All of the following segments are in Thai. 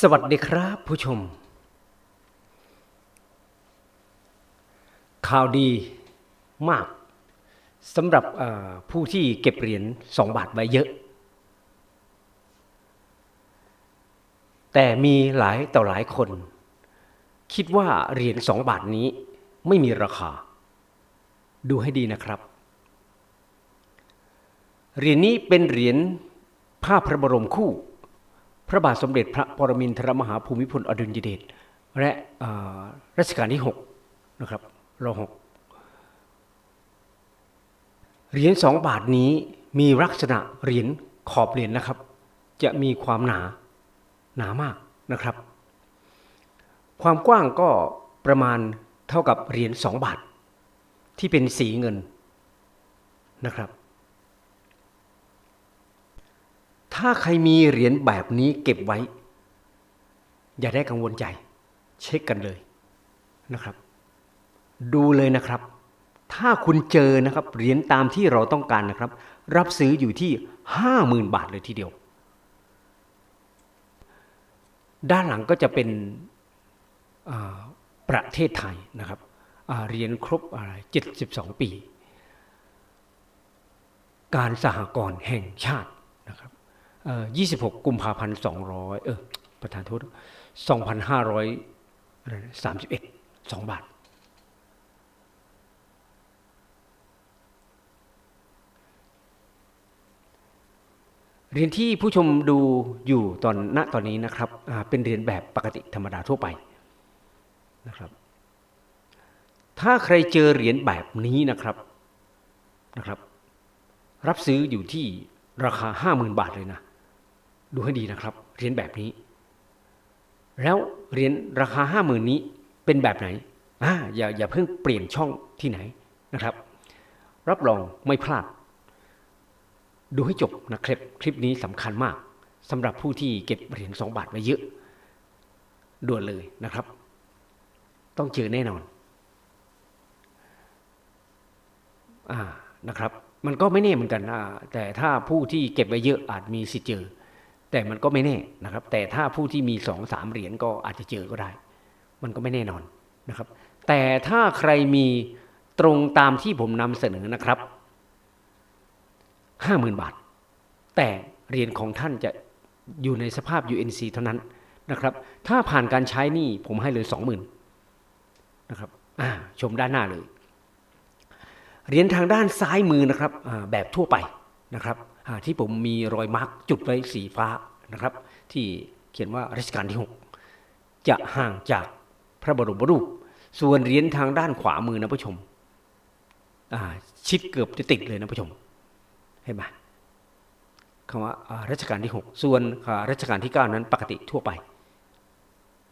สวัสดีครับผู้ชม ข่าวดีมากสำหรับผู้ที่เก็บเหรียญ2บาทไว้เยอะ แต่มีหลายต่อหลายคน คิดว่าเหรียญ2บาทนี้ไม่มีราคา ดูให้ดีนะครับ เหรียญนี้เป็นเหรียญผ้าพระบรมคู่ พระบาทสมเด็จพระปรมินทรมหาภูมิพลอดุลยเดชและรัชกาลที่6นะครับรหกเหรียญสองบาทนี้มีลักษณะเหรียญขอบเหรียญนะครับ จะมีความหนาหนามากนะครับ ความกว้างก็ประมาณเท่ากับเหรียญสองบาท ที่เป็นสีเงินนะครับ ถ้าใครมีเหรียญแบบนี้เก็บไว้ อย่าได้กังวลใจ เช็คกันเลยนะครับ ดูเลยนะครับ ถ้าคุณเจอนะครับเหรียญตามที่เราต้องการนะครับ รับซื้ออยู่ที่ห้าหมื่นบาทเลยทีเดียว ด้านหลังก็จะเป็นประเทศไทยนะครับเหรียญครบอะไร72 ปี การสหกรณ์แห่งชาตินะครับ เอ่อ26กุมภาพันธ์200เออประธานโทษ2,500อะไรนะ31 2บาทเหรียญที่ผู้ชมดูอยู่ตอนณตอนนี้นะครับ เป็นเหรียญแบบปกติธรรมดาทั่วไปนะครับ ถ้าใครเจอเหรียญแบบนี้นะครับนะครับ รับซื้ออยู่ที่ราคาห้าหมื่นบาทเลยนะ ดูให้ดีนะครับ เรียญแบบนี้ แล้วเรียญราคาห้าหมื่นนี้เป็นแบบไหนอ่าอย่าอย่าเพิ่งเปลี่ยนช่องที่ไหนนะครับ รับรองไม่พลาด ดูให้จบนะคลิปคลิปนี้สำคัญมากสำหรับผู้ที่เก็บเหรียญสองบาทไว้เยอะด่วนเลยนะครับ ต้องเจอแน่นอนอ่านะครับ มันก็ไม่แน่เหมือนกันอ่าแต่ถ้าผู้ที่เก็บไว้เยอะอาจมีสิทธิ์เจอ แต่มันก็ไม่แน่นะครับ แต่ถ้าผู้ที่มีสองสามเหรียญก็อาจจะเจอก็ได้ มันก็ไม่แน่นอนนะครับ แต่ถ้าใครมีตรงตามที่ผมนำเสนอนะครับห้าหมื่นบาท แต่เหรียญของท่านจะอยู่ในสภาพ UNC เท่านั้นนะครับ ถ้าผ่านการใช้นี่ผมให้เลยสองหมื่นนะครับอ่าชมด้านหน้าเลยเหรียญทางด้านซ้ายมือนะครับแบบทั่วไปนะครับ ที่ผมมีรอยมาร์กจุดไว้สีฟ้านะครับ ที่เขียนว่ารัชกาลที่ 6 จะห่างจากพระบรมรูป ส่วนเหรียญทางด้านขวามือนะผู้ชมชิดเกือบจะติดเลยนะผู้ชมเห็นไหมคำว่ารัชกาลที่ 6 ส่วนรัชกาลที่ 9 นั้นปกติทั่วไป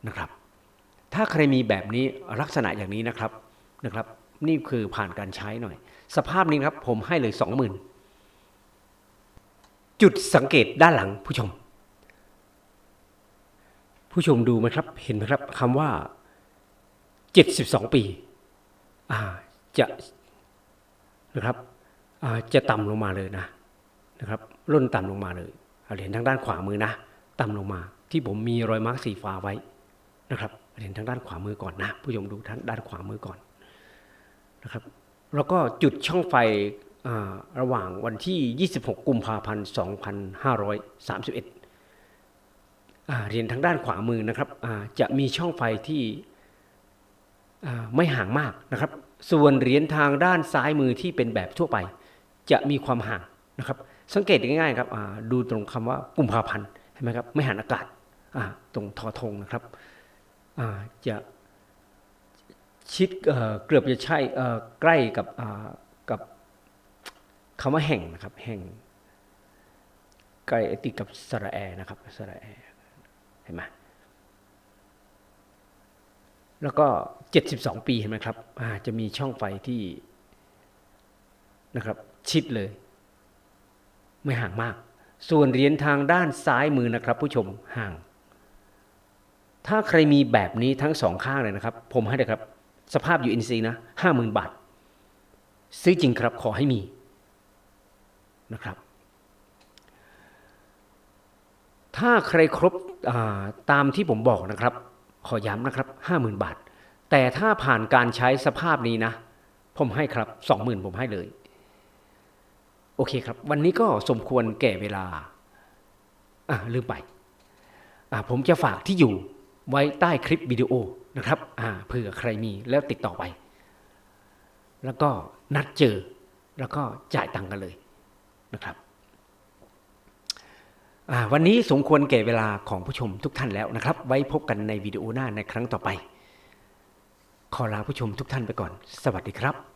นะครับ ถ้าใครมีแบบนี้ลักษณะอย่างนี้นะครับนะครับ นี่คือผ่านการใช้หน่อย สภาพนี้ครับผมให้เลย 20,000 จุดสังเกตด้านหลังผู้ชม ผู้ชมดูไหมครับ เห็นไหมครับคำว่า 72 ปีอ่าจะนะครับอ่าจะต่ำลงมาเลยนะนะครับล่นต่ำลงมาเลยเหรียญทางด้านขวามือนะ ต่ำลงมา ที่ผมมีรอยมาร์กสีฟ้าไว้นะครับเหรียญทางด้านขวามือก่อนนะ ผู้ชมดูทางด้านขวามือก่อนนะครับ แล้วก็จุดช่องไฟ ระหว่างวันที่ 26 กุมภาพันธ์ 2531อ่าเหรียญทางด้านขวามือนะครับจะมีช่องไฟที่ไม่ห่างมากนะครับ ส่วนเหรียญทางด้านซ้ายมือที่เป็นแบบทั่วไป จะมีความห่างนะครับ สังเกตง่ายๆครับดูตรงคำว่ากุมภาพันธ์เห็นไหมครับไม่หันอากาศตรงทอธงนะครับจะชิดเกือบจะใช่ใกล้กับกับ คำว่าแห่งนะครับ แห่งใกล้ติดกับสระแอนะครับสระแอเห็นไหมแล้วก็72ปีเห็นไหมครับจะมีช่องไฟที่นะครับ ชิดเลย ไม่ห่างมาก ส่วนเหรียญทางด้านซ้ายมือนะครับ ผู้ชมห่าง ถ้าใครมีแบบนี้ทั้งสองข้างเลยนะครับ ผมให้เลยครับ สภาพ UNC นะห้าหมื่นบาท ซื้อจริงครับขอให้มี นะครับ ถ้าใครครบาตามที่ผมบอกนะครับ ขอย้ำนะครับห้าหมื่นบาท แต่ถ้าผ่านการใช้สภาพนี้นะ ผมให้ครับสองหมื่นผมให้เลย โอเคครับ วันนี้ก็สมควรแก่เวลาอ่าลืมไปอ่าผมจะฝากที่อยู่ไว้ใต้คลิปวิดีโอนะครับอ่าเผื่อใครมีแล้วติดต่อไป แล้วก็นัดเจอ แล้วก็จ่ายตังค์กันเลย นะครับวันนี้สมควรแก่เวลาของผู้ชมทุกท่านแล้วนะครับ ไว้พบกันในวิดีโอหน้าในครั้งต่อไป ขอลาผู้ชมทุกท่านไปก่อน สวัสดีครับ